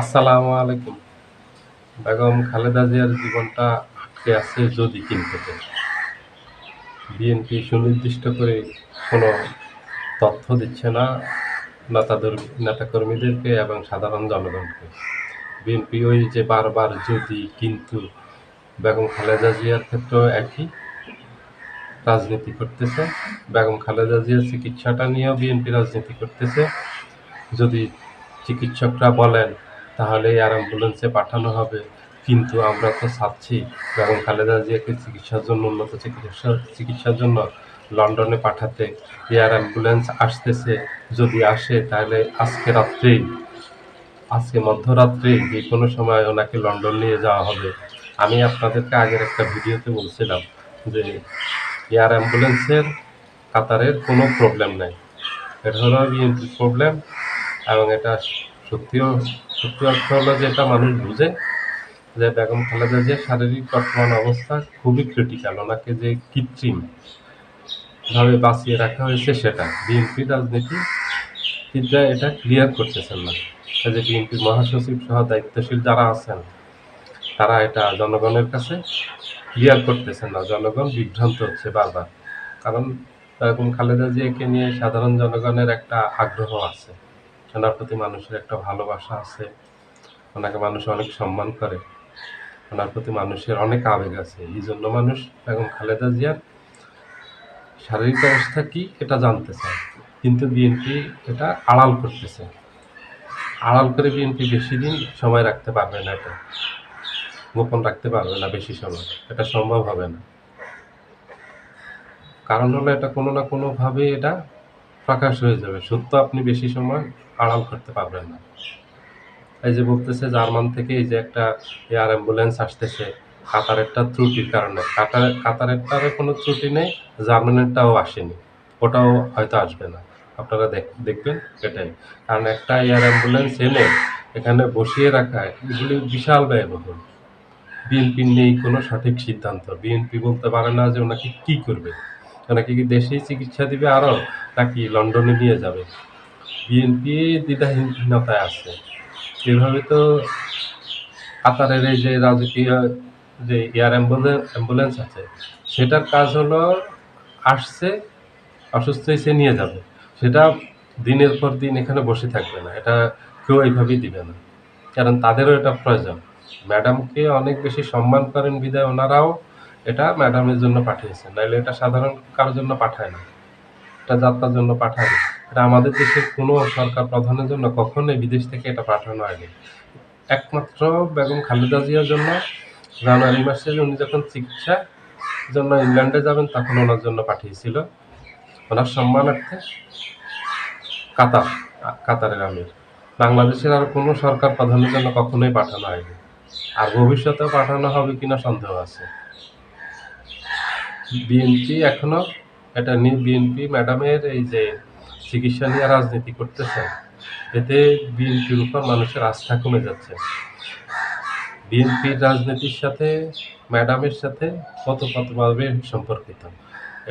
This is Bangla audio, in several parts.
আসসালামু আলাইকুম। বেগম খালেদা জিয়ার জীবনটা আটকে আছে যদি কিনতে বিএনপি সুনির্দিষ্ট করে কোনো তথ্য দিচ্ছে না না তাদের নেতাকর্মীদেরকে এবং সাধারণ জনগণকে। বিএনপি ওই যে বারবার যদি কিন্তু বেগম খালেদা জিয়ার ক্ষেত্রেও একই রাজনীতি করতেছে। বেগম খালেদা জিয়ার চিকিৎসাটা নিয়েও বিএনপি রাজনীতি করতেছে। যদি চিকিৎসকরা বলেন তাহলে এয়ার অ্যাম্বুলেন্সে পাঠানো হবে। কিন্তু আমরা তো চাচ্ছি বেগম খালেদা জিয়াকে চিকিৎসার জন্য, উন্নত চিকিৎসা চিকিৎসার জন্য লন্ডনে পাঠাতে। এয়ার অ্যাম্বুলেন্স আসতেছে। যদি আসে, তাহলে আজকে রাত্রেই, আজকে মধ্যরাত্রে যে কোনো সময় ওনাকে লন্ডন নিয়ে যাওয়া হবে। আমি আপনাদেরকে আগের একটা ভিডিওতে বলছিলাম যে এয়ার অ্যাম্বুলেন্সের কাতারের কোনো প্রবলেম নাই। এটা হলো প্রবলেম এবং এটা সত্যিও সত্যি অর্থ হলো যে এটা মানুষ বুঝে যে বেগম খালেদা জিয়ার শারীরিক বর্তমান অবস্থা খুবই ক্রিটিক্যাল ওনাকে যে কৃত্রিম ভাবে বাঁচিয়ে রাখা হয়েছে সেটা। বিএনপি রাজনীতি রাজনীতিবিদরা এটা ক্লিয়ার করতেছেন না। যে বিএনপির মহাসচিব সহ দায়িত্বশীল যারা আছেন, তারা এটা জনগণের কাছে ক্লিয়ার করতেছেন না। জনগণ বিভ্রান্ত হচ্ছে বারবার। কারণ বেগম খালেদা জিয়াকে নিয়ে সাধারণ জনগণের একটা আগ্রহ আছে। ওনার প্রতি মানুষের একটা ভালোবাসা আছে। ওনাকে মানুষ অনেক সম্মান করে। ওনার প্রতি মানুষের অনেক আবেগ আছে। এই জন্য মানুষ বেগম খালেদা জিয়ার শারীরিক অবস্থা কি এটা জানতে চায়। কিন্তু বিএনপি এটা আড়াল করতেছে। আড়াল করে বিএনপি বেশি দিন সময় রাখতে পারবে না এটা। গোপন রাখতে পারবে না বেশি সময়। এটা সম্ভব হবে না। কারণ হলো এটা কোনো না কোনোভাবে এটা প্রকাশ হয়ে যাবে। সত্য, আপনি বেশি সময় আড়াল করতে পারবেন না। এই যে বলতেছে, জার্মান থেকে এই যে একটা এয়ার অ্যাম্বুলেন্স আসতেছে, কাতারেরটা ত্রুটির কারণে। কাতার, কাতারেরটারও কোনো ত্রুটি নেই, জার্মানেরটাও আসেনি। ওটাও হয়তো আসবে না। আপনারা দেখ, দেখবেন এটাই। কারণ একটা এয়ার অ্যাম্বুলেন্স এনে এখানে বসিয়ে রাখা, এগুলি বিশাল ব্যয়বহুল। বিএনপির নেই কোনো সঠিক সিদ্ধান্ত। বিএনপি বলতে পারে না যে ওনাকে কি করবে। ওনাকে কি দেশেই চিকিৎসা দিবে আরও নাকি লন্ডনে নিয়ে যাবে? বিএনপি দ্বিধাহীনতায় আছে। এভাবে তো কাতারের এই যে রাজকীয় যে এয়ার অ্যাম্বুলেন্স অ্যাম্বুলেন্স আছে, সেটার কাজ হলো আসছে, অসুস্থ হয়েছে, নিয়ে যাবে। সেটা দিনের পর দিন এখানে বসে থাকবে না, এটা কেউ এইভাবেই দিবে না। কারণ তাদেরও এটা প্রয়োজন। ম্যাডামকে অনেক বেশি সম্মান করেন বিদায় ওনারাও এটা ম্যাডামের জন্য পাঠিয়েছেন নাহলে এটা সাধারণ কারোর জন্য পাঠায় না। এটা যাত্রার জন্য পাঠায় এটা আমাদের দেশের কোনো সরকার প্রধানের জন্য কখনোই বিদেশ থেকে এটা পাঠানো হয়নি। একমাত্র বেগম খালেদা জিয়ার জন্য জানুয়ারি মাসে উনি যখন চিকিৎসা জন্য ইংল্যান্ডে যাবেন, তখন ওনার জন্য পাঠিয়েছিল। ওনার সম্মানার্থে কাতার, কাতারের আমির। বাংলাদেশের আর কোনো সরকার প্রধানের জন্য কখনোই পাঠানো হয়নি। আর ভবিষ্যতেও পাঠানো হবে কিনা সন্দেহ আছে। বিএনপি এখনও এটা নিয়ে বিএনপি ম্যাডামের এই যে চিকিৎসা নিয়ে রাজনীতি করতেছে, এতে বিএনপির উপর মানুষের আস্থা কমে যাচ্ছে। বিএনপির রাজনীতির সাথে ম্যাডামের সাথে কতভাবে সম্পর্কিত।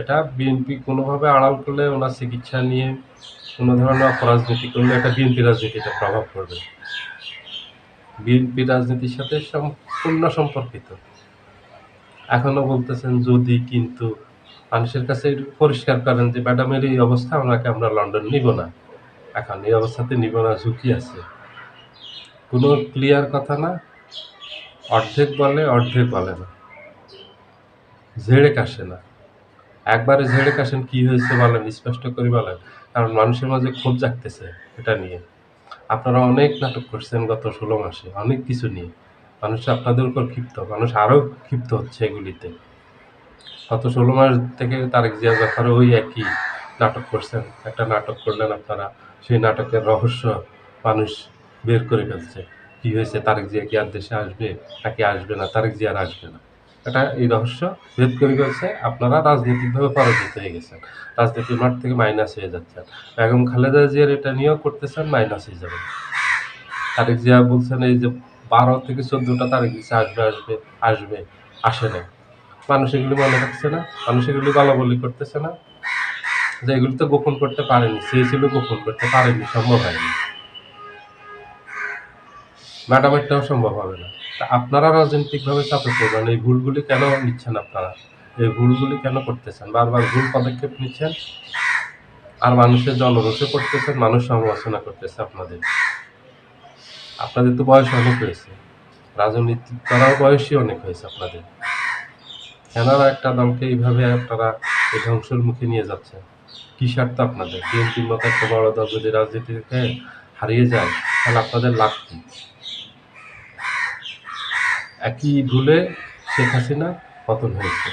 এটা বিএনপি কোনোভাবে আড়াল করলে ওনার চিকিৎসা নিয়ে কোনো ধরনের অপরাজনীতি করলে এটা বিএনপি রাজনীতিতে প্রভাব পড়বে। বিএনপি রাজনীতির সাথে সম্পূর্ণ সম্পর্কিত। এখনও বলতেছেন যদি, কিন্তু মানুষের কাছে পরিষ্কার করেন যে, ম্যাডামের এই অবস্থা, ওনাকে আমরা লন্ডন নিব না। এখন এই অবস্থাতে নিব না, ঝুঁকি আছে। কোনো ক্লিয়ার কথা না। অর্ধেক বলে অর্ধেক বলে না। ঝেড়ে কাশে না। একবারে ঝেড়ে কাশেন কি হয়েছে বলেন, স্পষ্ট করে বলেন। কারণ মানুষের মাঝে ক্ষোভ জাগতেছে এটা নিয়ে। আপনারা অনেক নাটক করছেন গত ষোলো মাসে, অনেক কিছু নিয়ে। মানুষ আপনাদের উপর ক্ষিপ্ত, মানুষ আরও ক্ষিপ্ত হচ্ছে এগুলিতে। গত ষোলো মাস থেকে তারেক জিয়া জাফর ওই একই নাটক করছেন, একটা নাটক করলেন আপনারা, সেই নাটকের রহস্য মানুষ বের করে ফেলছে। কি হয়েছে, তারেক জিয়া কি আর দেশে আসবে, নাকি আসবে না, তারেক জিয়া আসবে না। এটা এই রহস্য ভেদ করে ফেলছে, আপনারা রাজনৈতিকভাবে পরাজিত হয়ে গেছেন। রাজনীতির মাঠ থেকে মাইনাস হয়ে যাচ্ছেন। বেগম খালেদা জিয়ার এটা নিয়েও করতেছেন, মাইনাস হয়ে যাবে। তারেক জিয়া বলছেন, এই যে বারো থেকে চোদ্দোটা তারিখ দিচ্ছে আসবে আসবে আসবে, আসে না। মানুষ এগুলি মনে রাখছে না। মানুষ এগুলি বলাবলি করতেছে না। যে এগুলি তো গোপন করতে পারেনি চেয়েছিল গোপন করতে পারেনি, সম্ভব হয়নি। ম্যাডাম ম্যাডামেরটাও সম্ভব হবে না। তা আপনারা রাজনৈতিকভাবে চাপে পড়বেন এই ভুলগুলি কেন নিচ্ছেন আপনারা? এই ভুলগুলি কেন করতেছেন? বারবার ভুল পদক্ষেপ নিচ্ছেন? আর মানুষের জনরোষে করতেছেন, মানুষ সমালোচনা করতেছে আপনাদের। আপনাদের তো বয়স অনেক হয়েছে। রাজনীতি করার বয়সই অনেক হয়েছে আপনাদের। কেন একটা দলকে এইভাবে আপনারা এই ধ্বংসের মুখে নিয়ে যাচ্ছেন। কি স্বার্থ আপনাদের? বিএনপির মতো একটা বড় দল যদি রাজনীতি থেকে হারিয়ে যায়, তাহলে আপনাদের লাভ কি? একই ভুলে শেখ হাসিনা পতন হয়েছে।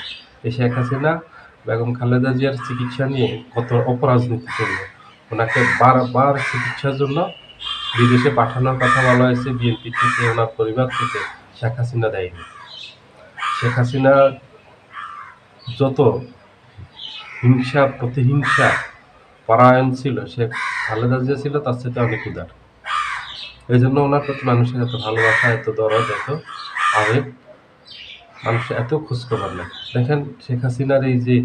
এই শেখ হাসিনা, বেগম খালেদা জিয়ার চিকিৎসা নিয়ে কত অপরাজনীতি করল। ওনাকে বারবার চিকিৎসার জন্য বিদেশে পাঠানোর কথা বলা হয়েছে, বিএনপি থেকে ওনার পরিবার থেকে, শেখ হাসিনা দেয়নি। শেখ হাসিনা যত হিংসা, প্রতিহিংসা, পরায়ণ ছিল, সে খালেদা যে ছিল, তার সাথে অনেক উদার। এই জন্য ওনার প্রতি মানুষের এত ভালোবাসা, এত দরদ, এত আবেগ, মানুষের এত খোঁজখবর নেয় দেখেন, শেখ হাসিনার এই যে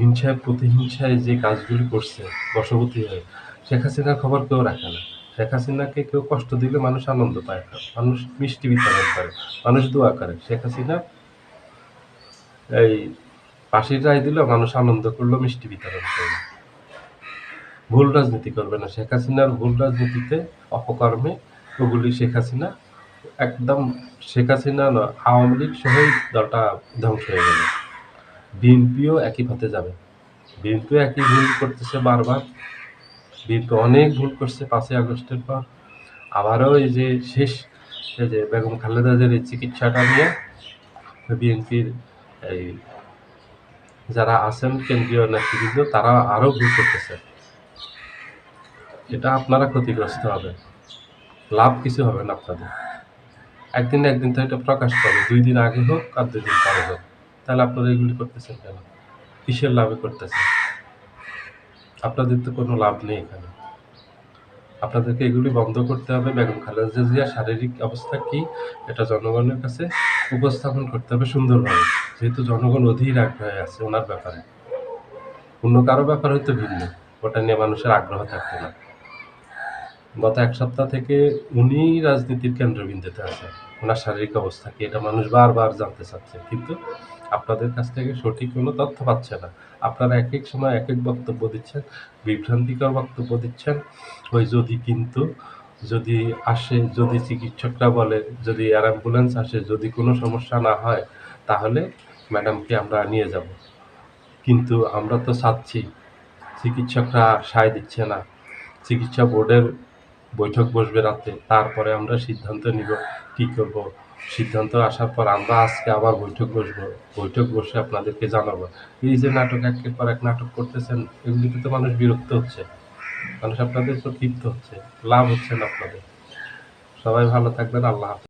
হিংসায়, প্রতিহিংসায় যে কাজগুলি করছে বশবতী হয়ে, শেখ হাসিনার খবর কেউ রাখে না। শেখ হাসিনাকে কেউ কষ্ট দিলে মানুষ আনন্দ পায় না, মানুষ মিষ্টি বিতরণ করে, মানুষ দোয়া করে। শেখ হাসিনা এই ফাঁসির রায় দিল, মানুষ আনন্দ করল, মিষ্টি বিতরণ করল। ভুল রাজনীতি করবে না। শেখ হাসিনার ভুল রাজনীতিতে অপকর্মে ওগুলি শেখ হাসিনা একদম, শেখ হাসিনা আওয়ামী লীগ সহই দলটা ধ্বংস হয়ে গেল। বিএনপিও একই পথে যাবে। বিএনপিও একই ভুল করতেছে বারবার। বিএনপি অনেক ভুল করছে পাঁচই আগস্টের পর। আবারও এই যে শেষ, এই যে বেগম খালেদা জিয়ার এই চিকিৎসাটা নিয়ে বিএনপির এই যারা আছেন কেন্দ্রীয় নেতৃবৃন্দ তারা আরও ভুল করতেছে। এটা আপনারা ক্ষতিগ্রস্ত হবে লাভ কিছু হবে না আপনাদের। একদিন না একদিন তো এটা প্রকাশ পাবে। দুই দিন আগে হোক আর দুই দিন পরে হোক। তাহলে আপনারা এগুলি করতেছেন কেন? কিসের লাভে করতেছেন? আপনাদের তো কোনো লাভ নেই এখানে। আপনাদেরকে এগুলি বন্ধ করতে হবে। বেগম খালেদা জিয়ার শারীরিক অবস্থা কি, এটা জনগণের কাছে উপস্থাপন করতে হবে সুন্দরভাবে। যেহেতু জনগণ অধীর আগ্রহে আছে ওনার ব্যাপারে। অন্য কারও ব্যাপার হয়তো ভিন্ন। ওটা নিয়ে মানুষের আগ্রহ থাকতে না। গত এক সপ্তাহ থেকে উনি রাজনীতির কেন্দ্রবিন্দুতে আছে ওনার শারীরিক অবস্থা কি এটা মানুষ বারবার জানতে চাচ্ছে, কিন্তু আপনাদের কাছ থেকে সঠিক কোনো তথ্য পাচ্ছে না। আপনারা এক এক সময় এক এক বক্তব্য দিচ্ছেন, বিভ্রান্তিকর বক্তব্য দিচ্ছেন। ওই যদি কিন্তু যদি আসে, যদি চিকিৎসকরা বলে, যদি অ্যাম্বুলেন্স আসে, যদি কোনো সমস্যা না হয়, তাহলে ম্যাডামকে আমরা নিয়ে যাব। কিন্তু আমরা তো চাচ্ছি, চিকিৎসকরা সায় দিচ্ছে না। চিকিৎসা বোর্ডের বৈঠক বসবে রাতে তারপরে আমরা সিদ্ধান্ত নিব, কি করব? সিদ্ধান্ত আসার পর আমরা আজকে আবার বৈঠক বসবো। বৈঠক বসে আপনাদেরকে জানাব। এই যে নাটক, একের পর এক নাটক করতেছেন, এগুলিতে তো মানুষ বিরক্ত হচ্ছে। মানুষ আপনাদের তো তৃপ্ত হচ্ছে। লাভ হচ্ছে না আপনাদের। সবাই ভালো থাকবেন, আল্লাহ